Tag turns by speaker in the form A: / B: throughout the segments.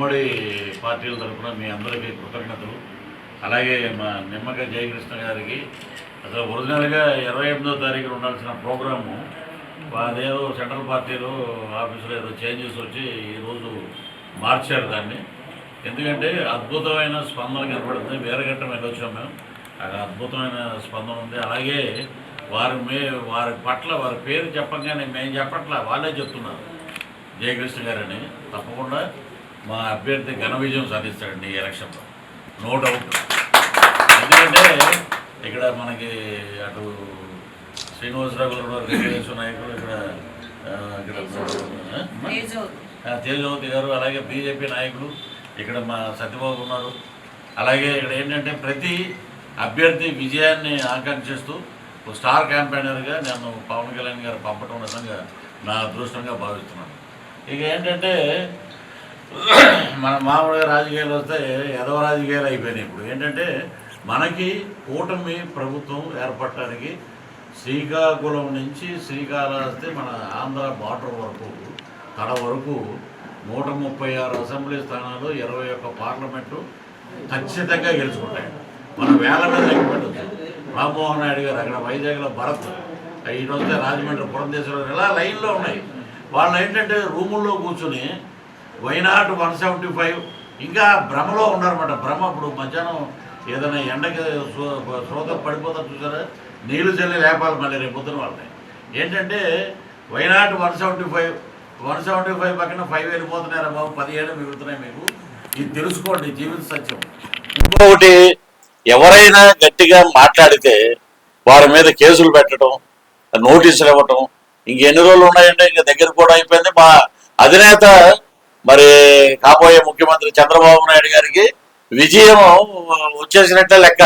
A: ఉమ్మడి పార్టీల తరఫున మీ అందరికీ కృతజ్ఞతలు. అలాగే మా నిమ్మక జయకృష్ణ గారికి అసలు ఒరిజినల్గా ఇరవై ఎనిమిదో తారీఖున ఉండాల్సిన ప్రోగ్రాము. అదేదో సెంట్రల్ పార్టీలో ఆఫీసులో ఏదో చేంజెస్ వచ్చి ఈరోజు మార్చారు దాన్ని. ఎందుకంటే అద్భుతమైన స్పందన కనపడుతుంది వేరగట్టం వెళ్ళొచ్చాం మేము. అక్కడ అద్భుతమైన స్పందన ఉంది. అలాగే వారి మే వారి పట్ల వారి పేరు చెప్పగానే మేము చెప్పట్లా వాళ్ళే చెప్తున్నారు. జయకృష్ణ గారని. తప్పకుండా మా అభ్యర్థి ఘన విజయం సాధిస్తాడండి ఈ ఎలక్షన్లో. No doubt. ఎందుకంటే ఇక్కడ మనకి అటు శ్రీనివాసరావు గారు తెలుగుదేశం నాయకులు ఇక్కడ తేజవతి గారు అలాగే బీజేపీ నాయకులు ఇక్కడ మా సత్యబాబు ఉన్నారు. అలాగే ఇక్కడ ఏంటంటే ప్రతి అభ్యర్థి విజయాన్ని ఆకాంక్షిస్తూ ఒక స్టార్ క్యాంపెయినర్గా నేను పవన్ కళ్యాణ్ గారు పంపడం నిజంగా నా అదృష్టంగా భావిస్తున్నాను. ఇక ఏంటంటే మన మామూలుగా రాజకీయాలు వస్తే ఎదవ రాజకీయాలు అయిపోయినాయి ఇప్పుడు. ఏంటంటే మనకి కూటమి ప్రభుత్వం ఏర్పడటానికి శ్రీకాకుళం నుంచి శ్రీకాళహస్తి మన ఆంధ్ర బార్డర్ వరకు కడ వరకు నూట ముప్పై ఆరు అసెంబ్లీ స్థానాలు ఇరవై ఒక్క పార్లమెంటు ఖచ్చితంగా గెలుచుకుంటాయి. మనం వేల మీద లెక్క రామ్మోహన్ నాయుడు గారు అక్కడ వైజాగ్లో భరత్ ఈరోజు రాజమండ్రి పురంధేశ్వరం ఇలా లైన్లో ఉన్నాయి. వాళ్ళు ఏంటంటే రూముల్లో కూర్చుని వైనాట్ వన్ సెవెంటీ ఫైవ్ ఇంకా భ్రమలో ఉన్నారన్నమాట. భ్రమ ఇప్పుడు మధ్యాహ్నం ఏదైనా ఎండకి శ్రోత పడిపోతారు చూసారా? నీళ్ళు చల్లి లేపాలి మళ్ళీ రేపు పొద్దున వాళ్ళని. ఏంటంటే why not one seventy five one seventy five పక్కన ఫైవ్ వెళ్ళిపోతున్నారా బాబు? పదిహేడు మిగులుతున్నాయి మీకు. ఇది తెలుసుకోండి జీవిత సత్యం.
B: ఇంకొకటి ఎవరైనా గట్టిగా మాట్లాడితే వారి మీద కేసులు పెట్టడం నోటీసులు ఇవ్వటం ఇంకెన్ని రోజులు ఉన్నాయంటే ఇంకా దగ్గర కూడా అయిపోయింది. మా అధినేత మరి కాబోయే ముఖ్యమంత్రి చంద్రబాబు నాయుడు గారికి విజయం వచ్చేసినట్టే లెక్క.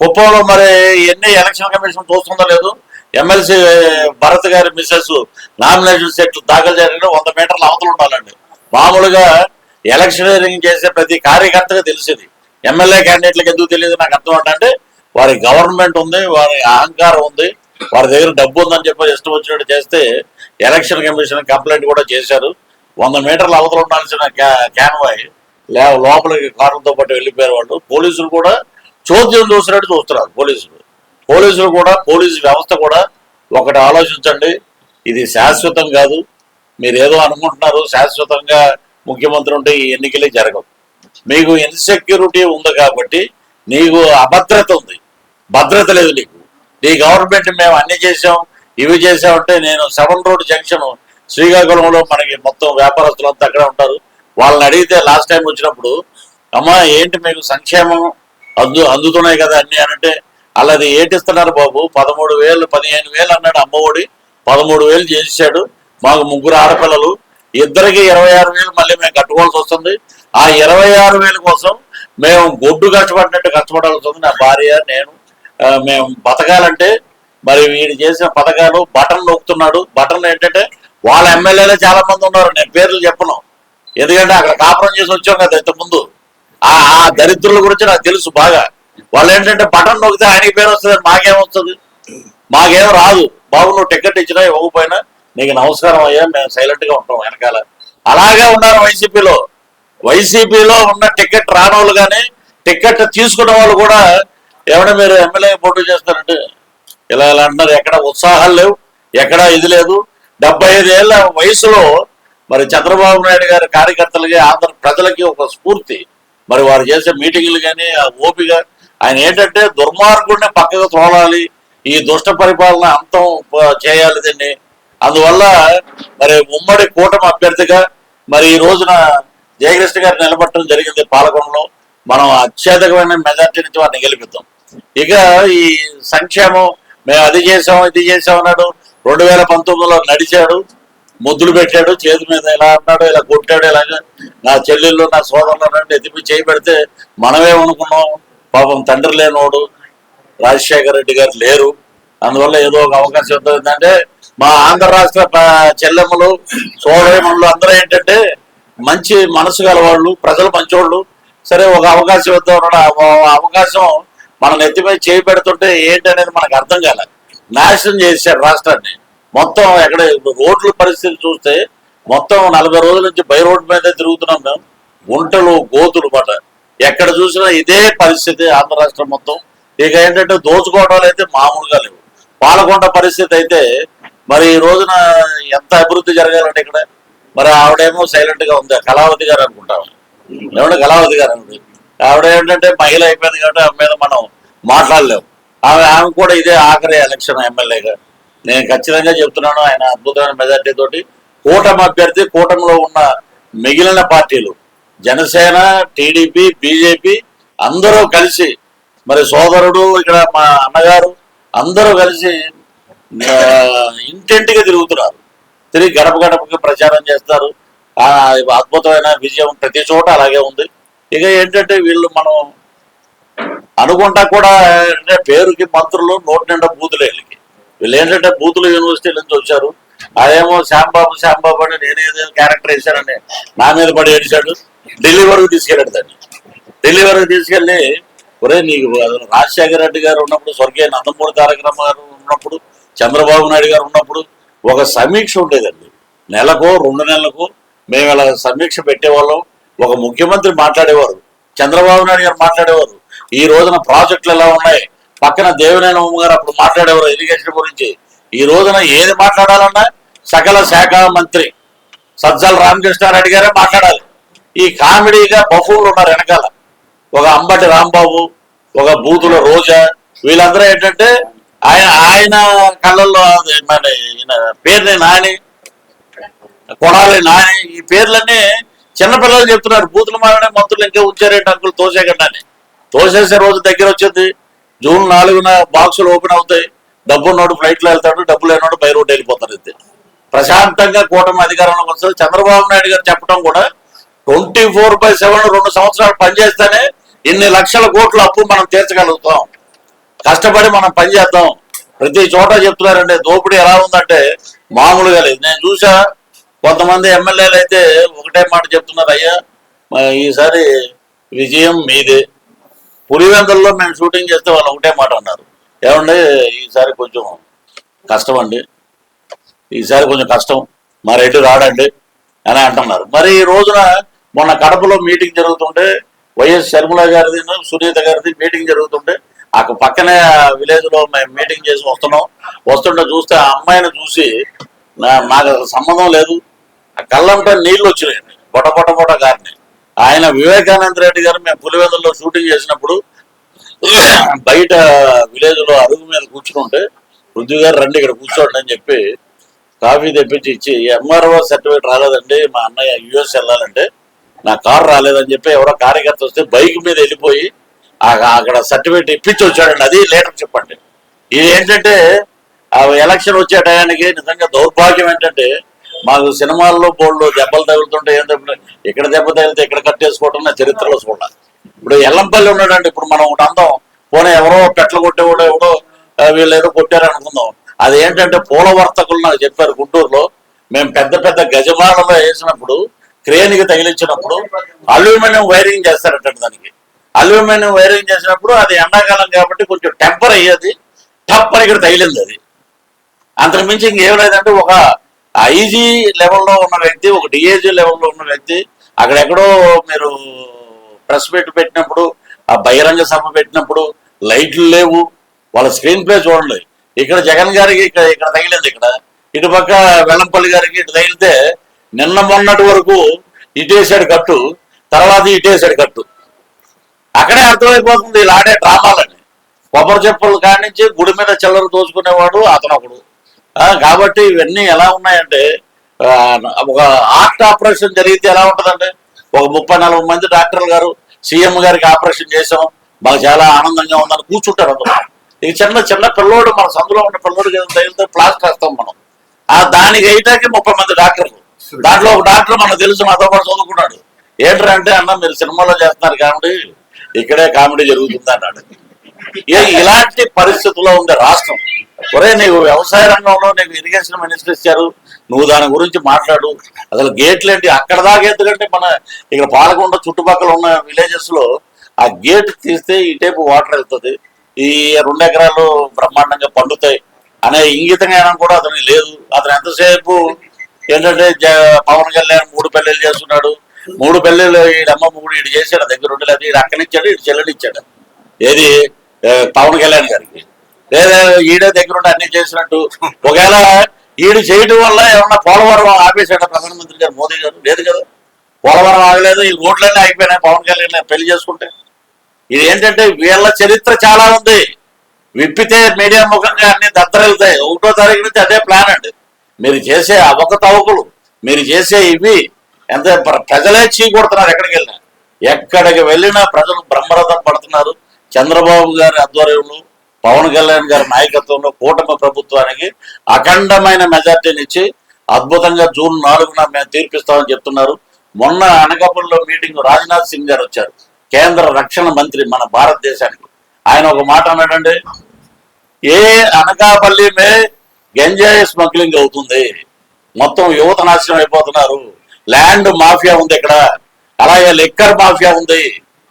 B: కుప్పంలో మరి ఎన్ని ఎలక్షన్ కమిషన్ చూస్తుందో లేదు. ఎమ్మెల్సీ భరత్ గారి మిస్సెస్ నామినేషన్ సెట్లు దాఖలు చేయడానికి వంద మీటర్ల అవతలు ఉండాలండి. మామూలుగా ఎలక్షనీరింగ్ చేసే ప్రతి కార్యకర్తగా తెలిసింది. ఎమ్మెల్యే క్యాండిడేట్లకు ఎందుకు తెలియదు? నాకు అర్థం ఏంటంటే వారి గవర్నమెంట్ ఉంది వారి అహంకారం ఉంది వారి దగ్గర డబ్బు ఉందని చెప్పి ఇష్టం వచ్చినట్టు చేస్తే ఎలక్షన్ కమిషన్ కంప్లైంట్ కూడా చేశారు. వంద మీటర్ల అవతల ఉండాల్సిన క్యాన్వాయ్ లే లోపలికి కారులతో పాటు వెళ్ళిపోయారు వాళ్ళు. పోలీసులు కూడా చోద్యం చూసినట్టు చూస్తున్నారు పోలీసులు. పోలీసులు కూడా పోలీసు వ్యవస్థ కూడా ఒకటి ఆలోచించండి. ఇది శాశ్వతం కాదు. మీరు ఏదో అనుకుంటున్నారు శాశ్వతంగా ముఖ్యమంత్రి ఉంటే ఈ ఎన్నికలే జరగవు. మీకు ఇన్సెక్యూరిటీ ఉంది కాబట్టి నీకు అభద్రత ఉంది. భద్రత లేదు నీకు. నీ గవర్నమెంట్ మేము అన్ని చేసాం ఇవి చేసామంటే నేను సెవెన్ రోడ్ జంక్షన్ శ్రీకాకుళంలో మనకి మొత్తం వ్యాపారస్తులంతా అక్కడే ఉంటారు. వాళ్ళని అడిగితే లాస్ట్ టైం వచ్చినప్పుడు అమ్మా ఏంటి మీకు సంక్షేమం అందు అందుతున్నాయి కదా అన్ని? అనంటే అంటే అలాది ఏటిస్తున్నారు బాబు? పదమూడు వేలు పదిహేను వేలు అన్నాడు అమ్మఒడి పదమూడు వేలు చేశాడు మాకు ముగ్గురు ఆడపిల్లలు. ఇద్దరికి ఇరవై ఆరు వేలు మళ్ళీ మేము కట్టుకోవాల్సి వస్తుంది. ఆ ఇరవై ఆరు వేల కోసం మేము గొడ్డు కష్టపడినట్టు కష్టపడాల్సి వస్తుంది. నా భార్య నేను మేము బతకాలంటే మరి వీడు చేసిన పథకాలు బటన్ నొక్కుతున్నాడు. బటన్ ఏంటంటే వాళ్ళ ఎమ్మెల్యేలే చాలా మంది ఉన్నారు. నేను పేర్లు చెప్పను. ఎందుకంటే అక్కడ కాపురం చేసి వచ్చాం కదా ఇంతకుముందు. ఆ ఆ దరిద్రుల గురించి నాకు తెలుసు బాగా. వాళ్ళు ఏంటంటే బటన్ నొక్కితే ఆయనకి పేరు వస్తుంది మాకేం వస్తుంది? మాకేం రాదు. బాబు నువ్వు టికెట్ ఇచ్చినా ఇవ్వకపోయినా నీకు నమస్కారం అయ్యా మేము సైలెంట్గా ఉంటాం వెనకాల. అలాగే ఉన్నారు వైసీపీలో. వైసీపీలో ఉన్న టికెట్ రానోళ్ళు కానీ టికెట్ తీసుకున్న వాళ్ళు కూడా ఏమైనా మీరు ఎమ్మెల్యే పోటీ చేస్తారంటే ఇలా ఇలా అంటున్నారు. ఎక్కడ ఉత్సాహాలు లేవు ఎక్కడ ఇది లేదు. డెబ్బై ఐదు ఏళ్ళ వయసులో మరి చంద్రబాబు నాయుడు గారి కార్యకర్తలకి ఆంధ్ర ప్రజలకి ఒక స్ఫూర్తి. మరి వారు చేసే మీటింగ్లు కానీ ఆ ఓపిక ఆయన ఏంటంటే దుర్మార్గుడిని పక్కకు తోలాలి ఈ దుష్ట పరిపాలన అంతం చేయాలి దీన్ని. అందువల్ల మరి ఉమ్మడి కూటమి అభ్యర్థిగా మరి ఈ రోజున జయకృష్ణ గారు నిలబట్టడం జరిగింది పాలకొండలో. మనం అత్యధికమైన మెజార్టీ నుంచి వారిని గెలిపిద్దాం. ఇక ఈ సంక్షేమం మేము అది చేసాం ఇది చేసాం అన్నాడు రెండు వేల పంతొమ్మిదిలో నడిచాడు ముద్దులు పెట్టాడు చేతి మీద ఇలా అన్నాడు ఇలా కొట్టాడు ఇలాగా నా చెల్లెళ్ళు నా సోదరులు అన్నట్టు ఎదిపి చేయబెడితే మనమే అనుకున్నాం పాపం తండ్రి లేనోడు రాజశేఖర రెడ్డి గారు లేరు. అందువల్ల ఏదో ఒక అవకాశం ఉంటుందంటే మా ఆంధ్ర రాష్ట్ర చెల్లెమ్మలు సోదరిమణులు అందరూ ఏంటంటే మంచి మనసు గలవాళ్ళు ప్రజలు మంచోళ్ళు. సరే ఒక అవకాశం ఇద్దాం అవకాశం మన నెత్తిపై చేయి పెడుతుంటే ఏంటి అనేది మనకు అర్థం కాలేదు నాశనం చేశారు రాష్ట్రాన్ని. మొత్తం ఎక్కడ రోడ్ల పరిస్థితి చూస్తే మొత్తం నలభై రోజుల నుంచి బై రోడ్ మీద తిరుగుతున్నాం మేము. గుంటలు గోతులు మాట. ఎక్కడ చూసినా ఇదే పరిస్థితి ఆంధ్ర రాష్ట్రం మొత్తం. ఇక ఏంటంటే దోచుకోవడాలు అయితే మామూలుగా లేవు. పాలకొండ పరిస్థితి అయితే మరి ఈ రోజున ఎంత అభివృద్ధి జరగాలంటే ఇక్కడ? మరి ఆవిడేమో సైలెంట్గా ఉంది. కళావతి గారు అనుకుంటాం ఏమంటే కళావతి గారు? ఉంది ఆవిడ ఏంటంటే మహిళ అయిపోయింది కాబట్టి ఆమె మీద మనం మాట్లాడలేము. ఆమె ఆమె కూడా ఇదే ఆఖరి ఎలక్షన్ ఎమ్మెల్యేగా నేను ఖచ్చితంగా చెప్తున్నాను ఆయన అద్భుతమైన మెజార్టీ తోటి కూటమి అభ్యర్థి కూటమిలో ఉన్న మిగిలిన పార్టీలు జనసేన టీడీపీ బీజేపీ అందరూ కలిసి మరి సోదరుడు ఇక్కడ మా అన్నగారు అందరూ కలిసి ఇంటింటిగా ఇంటింటికి తిరుగుతున్నారు. తిరిగి గడప గడపకి ప్రచారం చేస్తారు. అద్భుతమైన విజయం ప్రతి చోట అలాగే ఉంది. ఇక ఏంటంటే వీళ్ళు మనం అనుకుంటా కూడా అంటే పేరుకి మంత్రులు నోటి నిండా బూతులు వీళ్ళకి. వీళ్ళు ఏంటంటే బూతులు యూనివర్సిటీ నుంచి వచ్చారు. అదేమో శ్యాంబాబు శ్యాంబాబు అని నేను ఏదైనా క్యారెక్టర్ వేశానని నా మీద పడి ఏడిచాడు. ఢిల్లీ వరకు తీసుకెళ్ళాడు దాన్ని. ఢిల్లీ వరకు తీసుకెళ్ళి ఒరే నీకు రాజశేఖర రెడ్డి గారు ఉన్నప్పుడు స్వర్గీయ నందమూరి తారక గారు ఉన్నప్పుడు చంద్రబాబు నాయుడు గారు ఉన్నప్పుడు ఒక సమీక్ష ఉండేదండి. నెలకో రెండు నెలలకు మేము ఇలా సమీక్ష పెట్టేవాళ్ళం. ఒక ముఖ్యమంత్రి మాట్లాడేవారు. చంద్రబాబు నాయుడు గారు మాట్లాడేవారు. ఈ రోజున ప్రాజెక్టులు ఎలా ఉన్నాయి? పక్కన దేవినేని ఉమ్మ గారు అప్పుడు మాట్లాడేవారు ఇరిగేషన్ గురించి. ఈ రోజున ఏది మాట్లాడాలన్నా సకల శాఖ మంత్రి సజ్జల రామకృష్ణారెడ్డి గారే మాట్లాడాలి. ఈ కామెడీగా బహువులు ఉన్నారు వెనకాల. ఒక అంబటి రాంబాబు ఒక బూతుల రోజా వీళ్ళందరూ ఏంటంటే ఆయన ఆయన కళ్ళల్లో ఈయన పేరుని నాని కొడాలి నాని ఈ పేర్లన్నీ చిన్నపిల్లలు చెప్తున్నారు. బూతులు మారనే మంత్రులు ఇంకా ఉంచారేంటి అంకులు తోసేకండి అని తోసేసే రోజు దగ్గర వచ్చింది. జూన్ నాలుగున బాక్సులు ఓపెన్ అవుతాయి. డబ్బు ఉన్నోడు ఫ్లైట్లో వెళ్తాడు డబ్బు లేనోడు బై రోడ్డు వెళ్ళిపోతారు అంతే. ప్రశాంతంగా కూటమి అధికారంలోకి వస్తుంది చంద్రబాబు నాయుడు గారు చెప్పడం కూడా ట్వంటీ ఫోర్ బై సెవెన్ రెండు సంవత్సరాలు పనిచేస్తేనే ఇన్ని లక్షల కోట్ల అప్పు మనం తీర్చగలుగుతాం. కష్టపడి మనం పనిచేద్దాం ప్రతి చోట చెప్తున్నారండి దోపిడీ ఎలా ఉందంటే మామూలుగా లేదు. నేను చూసా కొంతమంది ఎమ్మెల్యేలు అయితే ఒకటే మాట చెప్తున్నారు అయ్యా ఈసారి విజయం మీదే. పులివెందల్లో మేము షూటింగ్ చేస్తే వాళ్ళు ఒకటే మాట అన్నారు. ఏమండి ఈసారి కొంచెం కష్టం అండి. ఈసారి కొంచెం కష్టం. మా రెడ్డి రాడండి అని అంటున్నారు. మరి ఈ రోజున మొన్న కడపలో మీటింగ్ జరుగుతుంటే వైఎస్ శర్మిల గారిది సునీత గారిది మీటింగ్ జరుగుతుంటే అక్కడ పక్కనే విలేజ్లో మేము మీటింగ్ చేసి వస్తున్నాం. వస్తుంటే చూస్తే ఆ అమ్మాయిని చూసి మాకు సంబంధం లేదు. ఆ కళ్ళంటే నీళ్ళు వచ్చినాయండి. బొట బొట బొట గారిని. ఆయన వివేకానంద రెడ్డి గారు మేము పులివెందుల్లో షూటింగ్ చేసినప్పుడు బయట విలేజ్లో అరుగు మీద కూర్చుంటే పృథ్వీ గారు రండి ఇక్కడ కూర్చోండి అని చెప్పి కాఫీ తెప్పించి ఇచ్చి ఎంఆర్ఓ సర్టిఫికేట్ రాలేదండి మా అన్నయ్య యుఎస్ వెళ్ళాలంటే నా కారు రాలేదని చెప్పి ఎవరో కార్యకర్త వస్తే బైక్ మీద వెళ్ళిపోయి అక్కడ సర్టిఫికేట్ ఇప్పించి వచ్చాడండి. అది లేటర్ చెప్పండి. ఇది ఏంటంటే ఆ ఎలక్షన్ వచ్చే టయానికి నిజంగా దౌర్భాగ్యం ఏంటంటే మాకు సినిమాల్లో బోర్డు దెబ్బలు తగులుతుంటే ఏం దెబ్బలు ఇక్కడ దెబ్బ తగిలితే ఇక్కడ కట్టేసుకోవడం నా చరిత్రలో చూడాలి. ఇప్పుడు ఎల్లంపల్లి ఉన్నాడండి ఇప్పుడు మనం ఒకటి అందాం. పోనీ ఎవరో పెట్టలు కొట్టేవాడు ఎవడో వీళ్ళు ఏదో కొట్టారు అనుకుందాం అది ఏంటంటే పూల వర్తకులు నాకు చెప్పారు గుంటూరులో. మేము పెద్ద పెద్ద గజమాలలో వేసినప్పుడు క్రేన్కి తగిలించినప్పుడు అల్యూమినియం వైరింగ్ చేస్తారట దానికి. అల్యూమినియం వైరింగ్ చేసినప్పుడు అది ఎండాకాలం కాబట్టి కొంచెం టెంపర్ అయ్యేది టప్పని ఇక్కడ తగిలింది అది. అంతకు మించి ఇంకేం లేదంటే ఒక ఐజీ లెవెల్లో ఉన్న వ్యక్తి ఒక డిఏజీ లెవెల్లో ఉన్న వ్యక్తి అక్కడెక్కడో మీరు ప్రెస్ మీట్ పెట్టినప్పుడు ఆ బహిరంగ సభ పెట్టినప్పుడు లైట్లు లేవు. వాళ్ళ స్క్రీన్ ప్లే చూడండి. ఇక్కడ జగన్ గారికి ఇక్కడ ఇక్కడ తగిలింది ఇక్కడ. ఇటుపక్క వెల్లంపల్లి గారికి ఇటు తగిలితే నిన్న మొన్నటి వరకు ఇటేసాడు కట్టు తర్వాత ఇటేసాడు కట్టు. అక్కడే అర్థమైపోతుంది ఇలా ఆడే డ్రామాలని కొబ్బరి చెప్పులు కానించి గుడి మీద చిల్లర దోచుకునేవాడు అతను ఒకడు కాబట్టి ఇవన్నీ ఎలా ఉన్నాయంటే ఒక హార్ట్ ఆపరేషన్ జరిగితే ఎలా ఉంటుందంటే ఒక ముప్పై నలభై మంది డాక్టర్లు గారు సీఎం గారికి ఆపరేషన్ చేసాం మాకు చాలా ఆనందంగా ఉందని కూర్చుంటారు అందులో ఈ చిన్న చిన్న పిల్లోడు మన సందులో ఉన్న పిల్లోడు తగిలితే ప్లాస్టర్ వేస్తాం మనం. ఆ దానికి వేయటానికి ముప్పై మంది డాక్టర్లు. దాంట్లో ఒక డాక్టర్ మనకు తెలుసు మాతో పాటు చదువుకున్నాడు. ఏంటంటే అంటే అన్న మీరు సినిమాలో చేస్తున్నారు కాబట్టి ఇక్కడే కామెడీ జరుగుతుంది అన్నాడు. ఇలాంటి పరిస్థితుల్లో ఉంది రాష్ట్రం. ఒరే నీవు వ్యవసాయ రంగంలో నీకు ఇరిగేషన్ మినిస్టర్ ఇచ్చారు. నువ్వు దాని గురించి మాట్లాడు. అసలు గేట్లు ఏంటి? అక్కడ దాకా ఎందుకంటే మన ఇక్కడ పాలకొండ చుట్టుపక్కల ఉన్న విలేజెస్లో ఆ గేట్ తీస్తే ఈ టైపు వాటర్ వెళ్తుంది. ఈ రెండు ఎకరాలు బ్రహ్మాండంగా పండుతాయి. అనే ఇంగితంగా కూడా అతనికి లేదు. అతను ఎంతసేపు ఏంటంటే జ- పవన్ కళ్యాణ్ మూడు పెళ్ళిళ్ళు చేస్తున్నాడు. మూడు పెళ్ళిళ్ళు ఈడమ్మ మూడు ఇటు చేశాడు. దగ్గర ఉండలేదు లేదు ఈడు అక్కనిచ్చాడు ఇటు చెల్లెనిచ్చాడు. ఏది? పవన్ కళ్యాణ్ గారికి. లేదా ఈడే దగ్గర ఉండి అన్ని చేసినట్టు. ఒకవేళ ఈడు చేయడం వల్ల ఏమన్నా పోలవరం ఆపేశాడు ప్రధానమంత్రి గారు మోదీ గారు? లేదు కదా. పోలవరం ఆగలేదు ఈ రోడ్లన్నీ అయిపోయినాయి పవన్ కళ్యాణ్ పెళ్ళి చేసుకుంటే. ఇది ఏంటంటే వీళ్ళ చరిత్ర చాలా ఉంది. విప్పితే మీడియా ముఖంగా అన్ని దద్దరెళ్తాయి ఒకటో తారీఖు నుంచి అదే ప్లాన్ అండి. మీరు చేసే అవక తవకులు మీరు చేసే ఇవి ఎంత ప్రజలే చీకొడుతున్నారు ఎక్కడికి వెళ్ళినా ఎక్కడికి వెళ్ళినా ప్రజలు బ్రహ్మరథం పడుతున్నారు. చంద్రబాబు గారి ఆధ్వర్యంలో పవన్ కళ్యాణ్ గారి నాయకత్వంలో కూటమి ప్రభుత్వానికి అఖండమైన మెజార్టీని ఇచ్చి అద్భుతంగా జూన్ నాలుగున మేము తీర్పిస్తామని చెప్తున్నారు. మొన్న అనకాపల్లిలో మీటింగ్ రాజ్నాథ్ సింగ్ గారు వచ్చారు. కేంద్ర రక్షణ మంత్రి మన భారతదేశానికి. ఆయన ఒక మాట అన్నాడండి ఏ అనకాపల్లి మే గంజాయి స్మగ్లింగ్ అవుతుంది. మొత్తం యువత నాశనం అయిపోతున్నారు. ల్యాండ్ మాఫియా ఉంది ఇక్కడ. అలాగే లిక్కర్ మాఫియా ఉంది.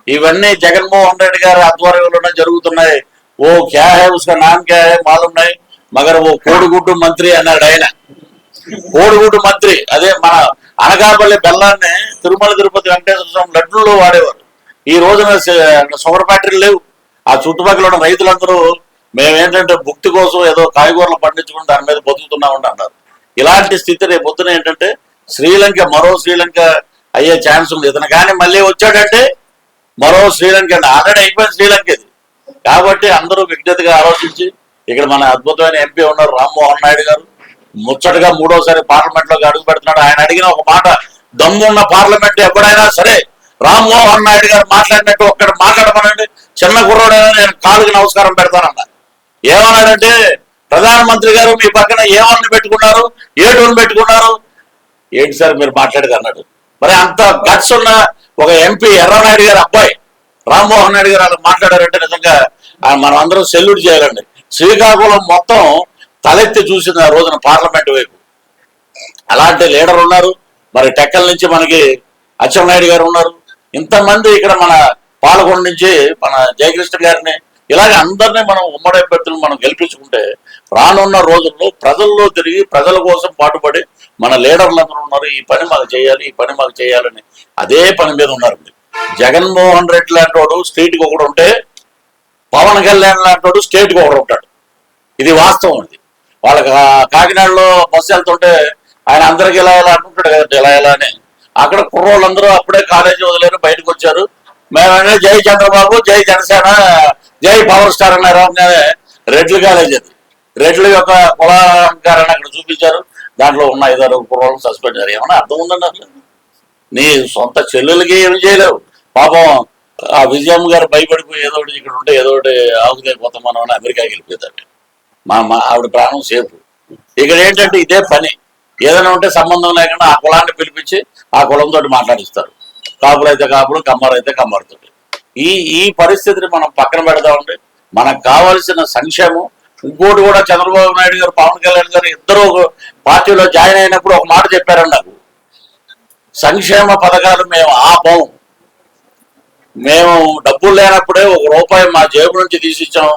B: ఇవన్నీ జగన్మోహన్ రెడ్డి గారి ఆధ్వర్యంలోనే జరుగుతున్నాయి. ఓ క్యా హై ఉస్కా నామ్ క్యా హై మాలున్నాయి మగర్ ఓ కోడిగుడ్డు మంత్రి అన్నాడు ఆయన. కోడిగుడ్డు మంత్రి అదే మన అనకాపల్లి బెల్లాన్ని తిరుమల తిరుపతి వెంకటేశ్వర స్వామి లడ్డుల్లో వాడేవారు. ఈ రోజున స- షుగర్ ఫ్యాక్టరీలు లేవు. ఆ చుట్టుపక్కల ఉన్న రైతులందరూ మేమేంటంటే భుక్తి కోసం ఏదో కాయగూరలు పండించుకుని దాని మీద బతుకుతున్నామండి అన్నారు. ఇలాంటి స్థితి రేపు పొద్దున ఏంటంటే శ్రీలంక మరో శ్రీలంక అయ్యే ఛాన్స్ ఉంది. ఇతను కానీ మళ్ళీ వచ్చాడంటే మరో శ్రీలంక అండి ఆల్రెడీ అయిపోయింది శ్రీలంక ఇది. కాబట్టి అందరూ విజ్ఞతగా ఆలోచించి ఇక్కడ మన అద్భుతమైన ఎంపీ ఉన్నారు రామ్మోహన్ నాయుడు గారు. ముచ్చటగా మూడోసారి పార్లమెంట్లోకి అడుగు పెడుతున్నాడు. ఆయన అడిగిన ఒక మాట దమ్మున్న పార్లమెంట్ ఎప్పుడైనా సరే రామ్మోహన్ నాయుడు గారు మాట్లాడినట్టు ఒక్కడ మాట్లాడమనండి. చిన్న కుర్రోడైనా నేను కాలుకి నమస్కారం పెడతానన్న. ఏమన్నాడంటే ప్రధానమంత్రి గారు మీ పక్కన ఏమని పెట్టుకున్నారు? ఏటూని పెట్టుకున్నారు? ఏంటి సార్ మీరు మాట్లాడేది? అన్నాడు. మరి అంత గట్స్ ఉన్న ఒక ఎంపీ ఎర్రనాయుడు గారు అబ్బాయి. రామ్మోహన్ నాయుడు గారు అలా మాట్లాడారంటే నిజంగా మనం అందరం సెల్యూట్ చేయాలండి. శ్రీకాకుళం మొత్తం తలెత్తి చూసింది ఆ రోజున పార్లమెంట్ వైపు. అలాంటి లీడర్ ఉన్నారు. మరి టెక్కల నుంచి మనకి అచ్చెన్నాయుడు గారు ఉన్నారు. ఇంతమంది ఇక్కడ మన పాలకొండ నుంచి మన జయకృష్ణ గారిని ఇలాగ అందరినీ మనం ఉమ్మడి అభ్యర్థులు మనం గెలిపించుకుంటే రానున్న రోజుల్లో ప్రజల్లో తిరిగి ప్రజల కోసం పాటుపడి మన లీడర్లు అందరూ ఉన్నారు. ఈ పని మాకు చేయాలి ఈ పని మాకు చేయాలని అదే పని మీద ఉన్నారు జగన్మోహన్ రెడ్డి లాంటి వాడు స్టేట్కి ఒకడు ఉంటే పవన్ కళ్యాణ్ లాంటి వాడు స్టేట్కి ఒకడు ఉంటాడు. ఇది వాస్తవం ఇది. వాళ్ళకి కాకినాడలో బస్సు వెళ్తుంటే ఆయన అందరికి ఇలా ఎలా అంటుంటాడు కదండి ఇలా ఎలా అని. అక్కడ కుర్రోళ్ళందరూ అప్పుడే కాలేజీ వదిలేరు బయటకు వచ్చారు. మేమంటే జై చంద్రబాబు జై జనసేన జై పవర్ స్టార్ అన్నారు. అనగానే రెడ్ల కాలేజ్ అది. రెడ్ల యొక్క కులాంకారాన్ని అక్కడ చూపించారు. దాంట్లో ఉన్న ఐదారు కుర్రోళ్ళని సస్పెండ్ చేశారు. ఏమన్నా అర్థం ఉందండి అసలు నీ సొంత చెల్లెలకి ఏమి చేయలేవు. పాపం ఆ విజయమ్మ గారు భయపడిపోయి ఏదో ఒకటి ఇక్కడ ఉంటే ఏదో ఒకటి పోతాం మనం అని అమెరికాకి వెళ్ళిపోతాడు మా మా ఆవిడ ప్రాణం సేపు. ఇక్కడ ఏంటంటే ఇదే పని. ఏదైనా ఉంటే సంబంధం లేకుండా ఆ కులాన్ని పిలిపించి ఆ కులంతో మాట్లాడిస్తారు. కాపులు అయితే కాపులు కమ్మారు అయితే కమ్మారుతో ఈ ఈ పరిస్థితిని మనం పక్కన పెడదామండి. మనకు కావాల్సిన సంక్షేమం. ఇంకోటి కూడా చంద్రబాబు నాయుడు గారు పవన్ కళ్యాణ్ గారు ఇద్దరు ఒక పార్టీలో జాయిన్ అయినప్పుడు ఒక మాట చెప్పారండి నాకు. సంక్షేమ పథకాలు మేము ఆపం. మేము డబ్బులు లేనప్పుడే ఒక రూపాయి మా జేబు నుంచి తీసిచ్చాం.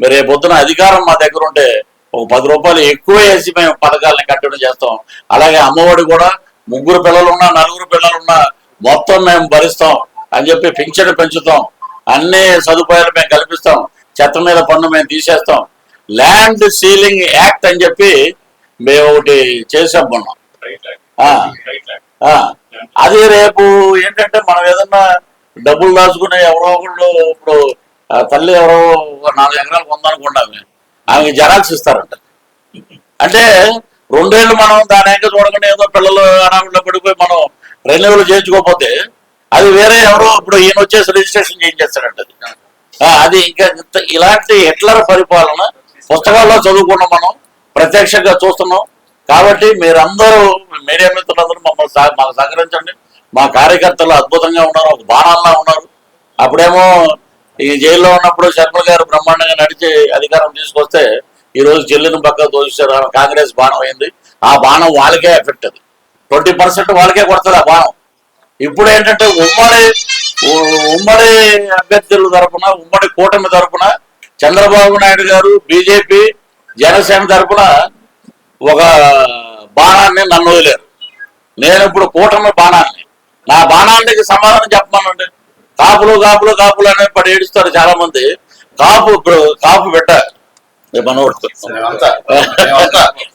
B: మీరు రేపు పొద్దున అధికారం మా దగ్గర ఉంటే ఒక పది రూపాయలు ఎక్కువ వేసి మేము పథకాలని కంటిన్యూ చేస్తాం. అలాగే అమ్మఒడి కూడా ముగ్గురు పిల్లలు ఉన్నా నలుగురు పిల్లలు ఉన్నా మొత్తం మేము భరిస్తాం అని చెప్పి పింఛను పెంచుతాం. అన్ని సదుపాయాలు మేము కల్పిస్తాం. చెత్త మీద పన్ను మేము తీసేస్తాం. ల్యాండ్ సీలింగ్ యాక్ట్ అని చెప్పి మేము ఒకటి చేసాం మొన్న. అది రేపు ఏంటంటే మనం ఏదన్నా డబ్బులు దాచుకునే ఎవరో ఒకళ్ళు ఇప్పుడు తల్లి ఎవరో ఒక నాలుగు ఎకరాలు కొందనుకున్నామే ఆమెకి జెరాక్స్ ఇస్తారంట. అంటే రెండేళ్ళు మనం దాని ఎంక చూడకుండా ఏదో పిల్లలు అనామిలో పడిపోయి మనం రెన్యువల్ చేయించుకోకపోతే అది వేరే ఎవరో ఇప్పుడు ఈయన వచ్చేసి రిజిస్ట్రేషన్ చేయించేస్తాడంట అది. అది ఇంకా ఇలాంటి హిట్లర్ పరిపాలన పుస్తకాల్లో చదువుకున్నాం మనం ప్రత్యక్షంగా చూస్తున్నాం. కాబట్టి మీరందరూ మీడియా మిత్రులందరూ మమ్మల్ని మాకు సహకరించండి. మా కార్యకర్తలు అద్భుతంగా ఉన్నారు ఒక బాణాల్లో ఉన్నారు. అప్పుడేమో ఈ జైల్లో ఉన్నప్పుడు శర్మ గారు బ్రహ్మాండంగా నడిచి అధికారం తీసుకొస్తే ఈ రోజు చెల్లిని పక్క దోషిస్తారు కాంగ్రెస్ బాణం అయింది. ఆ బాణం వాళ్ళకే ఎఫెక్ట్ అది. ట్వంటీ పర్సెంట్ వాళ్ళకే కొడుతుంది ఆ బాణం. ఇప్పుడు ఏంటంటే ఉమ్మడి ఉమ్మడి అభ్యర్థుల తరపున ఉమ్మడి కూటమి తరపున చంద్రబాబు నాయుడు గారు బీజేపీ జనసేన తరపున ఒక బాణాన్ని నన్ను వదిలేరు. నేను ఇప్పుడు కూటమి బాణాన్ని. నా బాణానికి సమాధానం చెప్పమనండి. కాపులు కాపులు కాపులు అనే పడి ఏడుస్తారు చాలా మంది కాపు ఇప్పుడు కాపు పెట్ట మనోడు.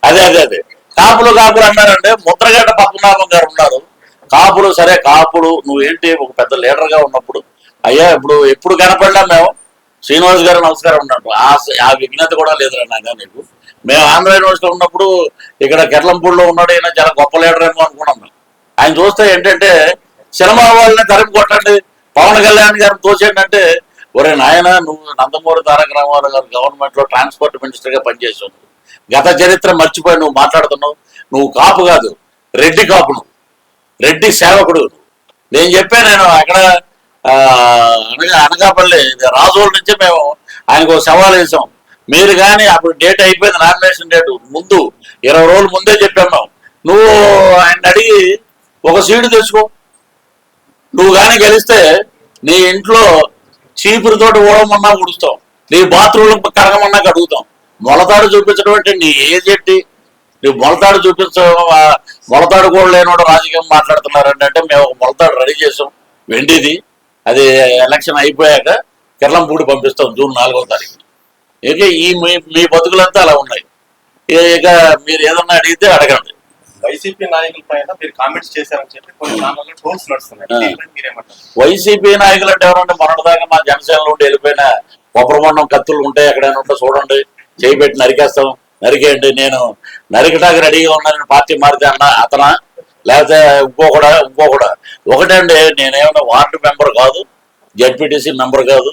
B: అదే అదే అదే. కాపులు కాపులు అన్నారంటే ముద్రగడ్డ పద్మనాభం గారు ఉన్నారు. కాపులు సరే కాపులు నువ్వేంటి? ఒక పెద్ద లీడర్గా ఉన్నప్పుడు. అయ్యా ఇప్పుడు ఎప్పుడు కనపడ్డా మేము? శ్రీనివాస్ గారు నమస్కారం ఉన్నాడు ఆ ఆ విజ్ఞత కూడా లేదురా నాగా నీకు. మేము ఆంధ్ర యూనివర్సిటీ ఉన్నప్పుడు ఇక్కడ కెర్లంపూడిలో ఉన్నాడు ఈయన చాలా గొప్ప లీడర్ ఏమో అనుకున్నాం ఆయన చూస్తే ఏంటంటే సినిమా వాళ్ళని తరిమి కొట్టండి పవన్ కళ్యాణ్ గారిని తోసేయండి అంటే ఒరే నాయన నువ్వు నందమూరి తారక రామారావు గారు గవర్నమెంట్లో ట్రాన్స్పోర్ట్ మినిస్టర్గా పనిచేసావు గత చరిత్ర మర్చిపోయి నువ్వు మాట్లాడుతున్నావు. నువ్వు కాపు కాదు రెడ్డి కాపు నువ్వు రెడ్డి సేవకుడు. నేను చెప్పాను నేను అక్కడ అనగా అనకాపల్లి ఇది రాజోళ్ళ నుంచి మేము ఆయనకు ఒక సవాల్ వేసాం. మీరు కానీ అప్పుడు డేట్ అయిపోయింది నామినేషన్ డేట్ ముందు ఇరవై రోజుల ముందే చెప్పాం మేము. నువ్వు ఆయన అడిగి ఒక సీటు తెచ్చుకో. నువ్వు కానీ గెలిస్తే నీ ఇంట్లో చీపురుతోటి ఓడమన్నా ఉడుస్తాం నీ బాత్రూమ్లో కడగమన్నా కడుగుతాం. మొలతాడు చూపించడం అంటే నీ ఏజ్ ఏంటి? నువ్వు మొలతాడు చూపించడం మొలతాడు కూడా లేనోడు రాజకీయం మాట్లాడుతున్నారంటే అంటే మేము ఒక మొలతాడు రెడీ చేసాం. వెండిది. అది ఎలక్షన్ అయిపోయాక కిర్లంపూడి పంపిస్తాం జూన్ నాలుగో తారీఖు. ఇక ఈ మీ మీ బతుకులంతా అలా ఉన్నాయి. ఇక- మీరు ఏదన్నా అడిగితే అడగండి.
C: వైసీపీ నాయకుల పైన మీరు కామెంట్స్ చేశారని చెప్పి కొన్ని ఛానల్లో ట్రోల్స్ నడుస్తున్నాయి.
B: వైసీపీ నాయకులు అంటే ఎవరంటే మొన్నటిదాకా మా జనసేన నుండి వెళ్ళిపోయిన కొబ్బరిమండం కత్తులు ఉంటాయి ఎక్కడైనా ఉంటే చూడండి. చేయి పెట్టి నరికేస్తాం. నరికేయండి. నేను నరికటానికి రెడీగా ఉన్నానని పార్టీ మారితే అన్న అతన? లేకపోతే ఇంకొకడా ఇంకొకడా ఒకటండి నేనేమన్నా వార్డు మెంబర్ కాదు జడ్పీటీసీ మెంబర్ కాదు?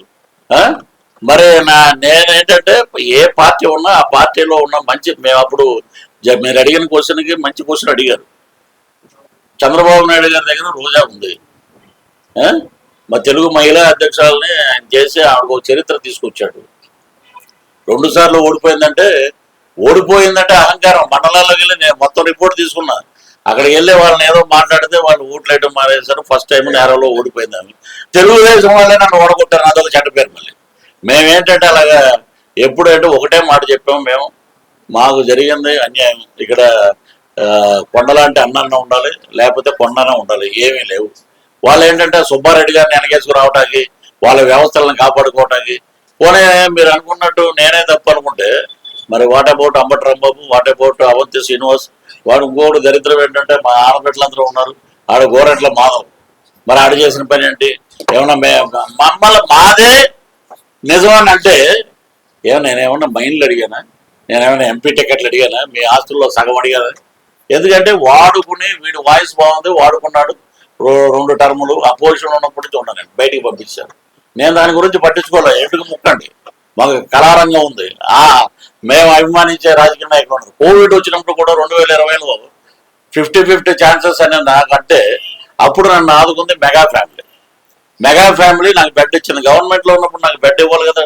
B: మరి నా నేనేంటంటే ఏ పార్టీ ఉన్నా ఆ పార్టీలో ఉన్న మంచి మేము అప్పుడు జ- మీరు అడిగిన క్వశ్చన్కి మంచి క్వశ్చన్ అడిగారు. చంద్రబాబు నాయుడు గారి దగ్గర రోజా ఉంది. మా తెలుగు మహిళా అధ్యక్షురాలని ఆయన చేసి ఆవిడ ఒక చరిత్ర తీసుకొచ్చాడు. రెండు సార్లు ఓడిపోయిందంటే ఓడిపోయిందంటే అహంకారం. మండలాల్లోకి వెళ్ళి నేను మొత్తం రిపోర్ట్ తీసుకున్నా. అక్కడికి వెళ్ళి వాళ్ళని ఏదో మాట్లాడితే వాళ్ళు ఓట్లేయడం మానేశారు. ఫస్ట్ టైం నేరలో ఓడిపోయింది ఆమె తెలుగుదేశం వాళ్ళే నన్ను ఓడగొట్టారు. అదొక చెడ్డ పేరు మళ్ళీ. మేమేంటంటే అలాగా ఎప్పుడంటే ఒకటే మాట చెప్పాము. మేము మాకు జరిగింది అన్యాయం. ఇక్కడ కొండలాంటి అన్నన్న ఉండాలి లేకపోతే కొండన ఉండాలి ఏమీ లేవు. వాళ్ళు ఏంటంటే సుబ్బారెడ్డి గారిని వెనకేసుకు రావడానికి వాళ్ళ వ్యవస్థలను కాపాడుకోవడానికి పోనీ మీరు అనుకున్నట్టు నేనే తప్పు అనుకుంటే మరి what about Ambati Rambabu what about Avanthi Srinivas వాడు ఇంకోటి దరిద్రం ఏంటంటే మా ఆడబిడ్డలందరూ ఉన్నారు ఆడ గోరెట్ల మాధవ్. మరి ఆడ చేసిన పని ఏంటి? ఏమన్నా మే మమ్మల్ని మాదే నిజమని అంటే ఏమో నేనేమన్నా మైండ్లు అడిగానా? నేనేమైనా ఎంపీ టికెట్లు అడిగానా? మీ ఆస్తుల్లో సగం అడిగానా? ఎందుకంటే వాడుకుని వీడు వాయిస్ బాగుంది వాడుకున్నాడు. రెండు టర్ములు అపోజిషన్ ఉన్నప్పటి నుంచి ఉన్నాను నేను బయటికి పంపించాను. నేను దాని గురించి పట్టించుకోలేదు ఎందుకు ముక్కండి? మాకు కళారంగం ఉంది. ఆ మేము అభిమానించే రాజకీయ నాయకులు ఉన్నారు. కోవిడ్ వచ్చినప్పుడు కూడా రెండు వేల ఇరవైలో ఫిఫ్టీ ఫిఫ్టీ ఛాన్సెస్ అని నాకంటే అప్పుడు నన్ను ఆదుకుంది మెగా ఫ్యామిలీ. మెగా ఫ్యామిలీ నాకు బెడ్ ఇచ్చింది. గవర్నమెంట్లో ఉన్నప్పుడు నాకు బెడ్ ఇవ్వాలి కదా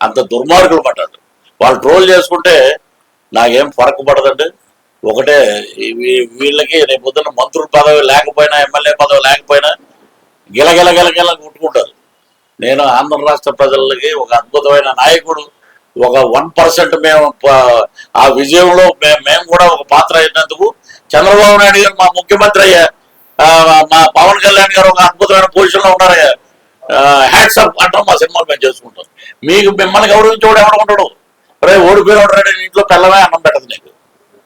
B: అంత దుర్మార్గులు పడ్డాడు వాళ్ళు ట్రోల్ చేసుకుంటే నాకేం ఫరక్ పడదండి ఒకటే వీళ్ళకి రేపు పొద్దున్న మంత్రుల పదవి లేకపోయినా ఎమ్మెల్యే పదవి లేకపోయినా గిలగిల గిలగిల కొట్టుకుంటారు. నేను ఆంధ్ర రాష్ట్ర ప్రజలకి ఒక అద్భుతమైన నాయకుడు. ఒక వన్ పర్సెంట్ మేము ఆ విజయంలో మేము కూడా ఒక పాత్ర అయినందుకు చంద్రబాబు నాయుడు గారు మా ముఖ్యమంత్రి అయ్యా. మా పవన్ కళ్యాణ్ గారు ఒక అద్భుతమైన పొజిషన్లో ఉన్నారు. హ్యాట్స్ అప్ అంటాం మా సినిమాలు మేము చేసుకుంటాం. మీకు మిమ్మల్ని గౌరవించేవాడు ఎవడు ఉంటాడు రే ఓడిపోయినవాడు రే ఇంట్లో పిల్లమే అన్నం పెట్టదు నీకు.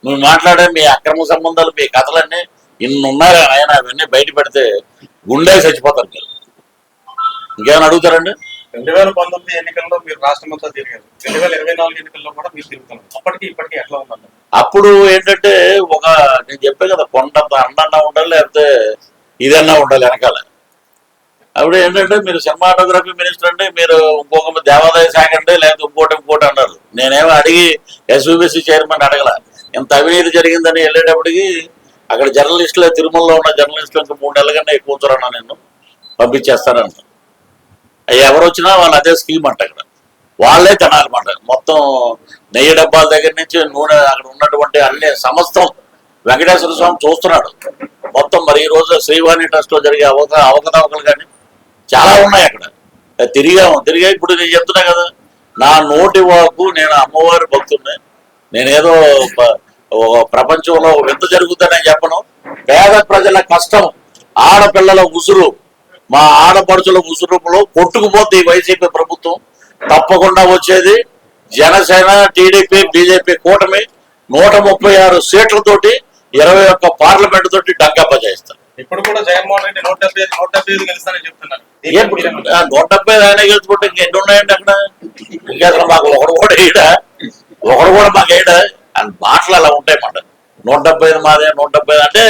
B: నువ్వు మాట్లాడే మీ అక్రమ సంబంధాలు మీ కథలన్నీ ఇన్ని ఉన్నాయి ఆయన అవన్నీ బయట పెడితే గుండె చచ్చిపోతారు మీరు. ఇంకేమైనా అడుగుతారండి?
C: రెండు వేల పంతొమ్మిది ఎన్నికల్లో మీరు రాష్ట్రం అంతా తిరిగారు. రెండు వేల ఇరవై నాలుగు ఎన్నికల్లో కూడా మీరు తిరుగుతున్నారు. అప్పటికి ఇప్పటికి ఎట్లా ఉందండి?
B: అప్పుడు ఏంటంటే ఒక నేను చెప్పే కదా కొండంత అండన్నా ఉండాలి లేకపోతే ఇదన్నా ఉండాలి వెనకాల. అప్పుడు ఏంటంటే మీరు సినిమాటోగ్రఫీ మినిస్టర్ అంటే మీరు ఇంకొక దేవాదాయ శాఖ అంటే లేకపోతే ఇంకోటి ఇంకోటి అన్నారు. నేనేమో అడిగి ఎస్యూబీసీ చైర్మన్ అడగల. ఇంత అవినీతి జరిగిందని వెళ్ళేటప్పటికి అక్కడ జర్నలిస్టులే తిరుమలలో ఉన్న జర్నలిస్టులు ఇంకా మూడు నెలల కన్నా ఎక్కువ ఉంచురన్నా నేను పంపించేస్తానంట. ఎవరు వచ్చినా వాళ్ళు అదే స్కీమ్ అంట అక్కడ వాళ్ళే తినాలన్నమాట మొత్తం నెయ్యి డబ్బాల దగ్గర నుంచి నూనె అక్కడ ఉన్నటువంటి అన్ని సమస్తం వెంకటేశ్వర స్వామి చూస్తున్నాడు. మొత్తం మరి ఈ రోజు శ్రీవాణి ట్రస్ట్లో జరిగే అవక అవకతవకలు కానీ చాలా ఉన్నాయి అక్కడ. తిరిగాము తిరిగా ఇప్పుడు నేను చెప్తున్నా కదా నా నోటి వాకు నేను అమ్మవారి భక్తుడిని. నేనేదో ప్రపంచంలో ఎంత జరుగుతుందని చెప్పను. పేద ప్రజల కష్టం ఆడపిల్లల ఉసురు మా ఆడపడుచుల ఉసురులో కొట్టుకుపోతే ఈ వైసీపీ ప్రభుత్వం. తప్పకుండా వచ్చేది. జనసేన టీడీపీ బీజేపీ కూటమి నూట ముప్పై ఆరు సీట్లతోటి ఇరవై ఒక్క పార్లమెంట్ తోటి డగ్గప్ప చేస్తారు
C: ఇప్పుడు కూడా జగన్మోహన్ రెడ్డి నూట డెబ్బై ఐదు నూట డెబ్బై ఐదు గెలుస్తానని చెప్తున్నారు.
B: నూట డెబ్బై ఆయన గెలుచుకుంటే ఇంకెన్ని ఉన్నాయండి అక్కడ? ఇంకా అసలు మాకు ఒకడు కూడా ఈడ ఒకడు కూడా మాకు ఈడ అని మాటలు అలా ఉంటాయి మాట. నూట డెబ్బై ఐదు మాదే నూట డెబ్బై ఐదు అంటే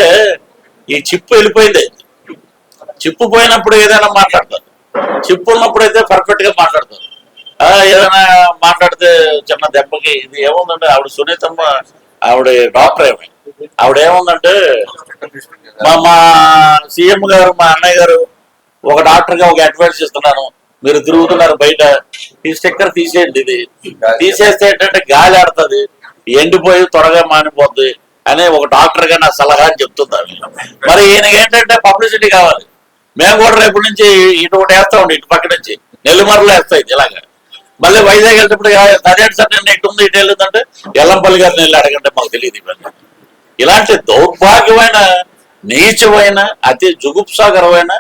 B: ఈ చిప్పు వెళ్ళిపోయింది. చిప్పు పోయినప్పుడు ఏదైనా మాట్లాడతారు. చిప్పు ఉన్నప్పుడు అయితే పర్ఫెక్ట్గా మాట్లాడతారు. ఏదైనా మాట్లాడితే చిన్న దెబ్బకి ఇది ఏముందంటే ఆవిడ సునీతమ్మ ఆవిడ డాక్టర్ ఏమి ఆవిడ ఏముందంటే మా మా సీఎం గారు మా అన్నయ్య గారు ఒక డాక్టర్గా ఒక అడ్వైస్ ఇస్తున్నాను. మీరు తిరుగుతున్నారు బయట. ఈ స్టిక్కర్ తీసేయండి ఇది. తీసేస్తే ఏంటంటే గాలి ఆడుతుంది. ఎండిపోయి త్వరగా మానిపోద్ది అనే ఒక డాక్టర్గా నా సలహా అని చెప్తున్నాను మరి ఈయనకి ఏంటంటే పబ్లిసిటీ కావాలి. మేము కూడా రేపు నుంచి ఇటు ఒకటి వేస్తామండి ఇటు పక్క నుంచి. నెల్లిమర్రలు వేస్తాయి ఇలాగా. మళ్ళీ వైజాగ్ వెళ్తేప్పుడు అదేంటి సార్ నేను ఇటు ఉంది ఇటు వెళ్ళిందంటే ఎల్లంపల్లి గారిని వెళ్ళి అడగంటే మాకు తెలియదు ఇవన్నీ. ఇలాంటి దౌర్భాగ్యమైన నీచమైన అతి జుగుప్సాకరమైన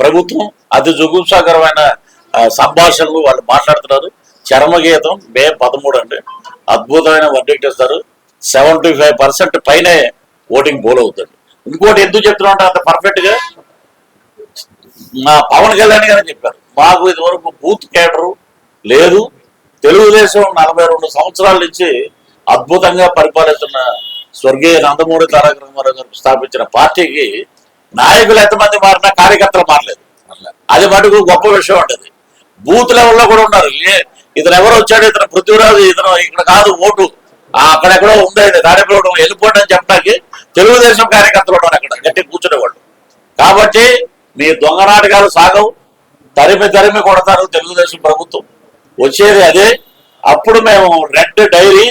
B: ప్రభుత్వం అతి జుగుప్సాకరమైన సంభాషణలు వాళ్ళు మాట్లాడుతున్నారు. చర్మగీతం మే పదమూడు అండి. అద్భుతమైన వర్డిక్ట్ ఇస్తారు. సెవెంటీ ఫైవ్ పర్సెంట్ పైనే ఓటింగ్ పోల్ అవుతుంది. ఇంకోటి ఎందుకు చెప్తున్నా అంటే అంత పర్ఫెక్ట్గా మా పవన్ కళ్యాణ్ గారు చెప్పారు. మాకు ఇదివరకు బూత్ కేటరు లేదు. తెలుగుదేశం నలభై రెండు సంవత్సరాల నుంచి అద్భుతంగా పరిపాలిస్తున్న స్వర్గీయ నందమూరి తారక రామారావు గారు స్థాపించిన పార్టీకి నాయకులు ఎంతమంది మారినా కార్యకర్తలు మారలేదు. అది మటుకు గొప్ప విషయం ఉంటుంది బూత్ లెవెల్లో కూడా ఉన్నారు. ఇతను ఎవరు వచ్చాడు ఇతను పృథ్వీరాజు ఇతను ఇక్కడ కాదు ఓటు. అక్కడెక్కడో ఉండేది తాడేపల్లి వెళ్ళిపోవడం అని చెప్పడానికి తెలుగుదేశం కార్యకర్తలు ఉన్నారు అక్కడ గట్టి కూర్చునేవాళ్ళు. కాబట్టి మీ దొంగ నాటకాలు సాగవు. తరిమి తరిమి కొడతారు తెలుగుదేశం ప్రభుత్వం. వచ్చేది అదే. అప్పుడు మేము రెడ్ డైరీ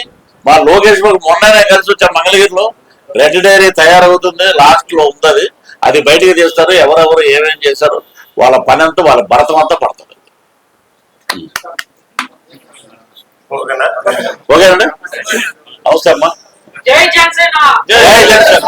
B: మా లోకేష్ బాబు మొన్ననే కలిసి వచ్చాం మంగళగిరిలో. రెడ్ డైరీ తయారవుతుంది లాస్ట్లో ఉంది అది బయటికి తీస్తారు ఎవరెవరు ఏమేం చేశారు వాళ్ళ పని అంతా వాళ్ళ భరతం అంతా పడుతుంది.
C: ఓకేనా?
B: ఓకేనండి? అమ్మా.
D: జై జనసేన.
B: జై జనసేన.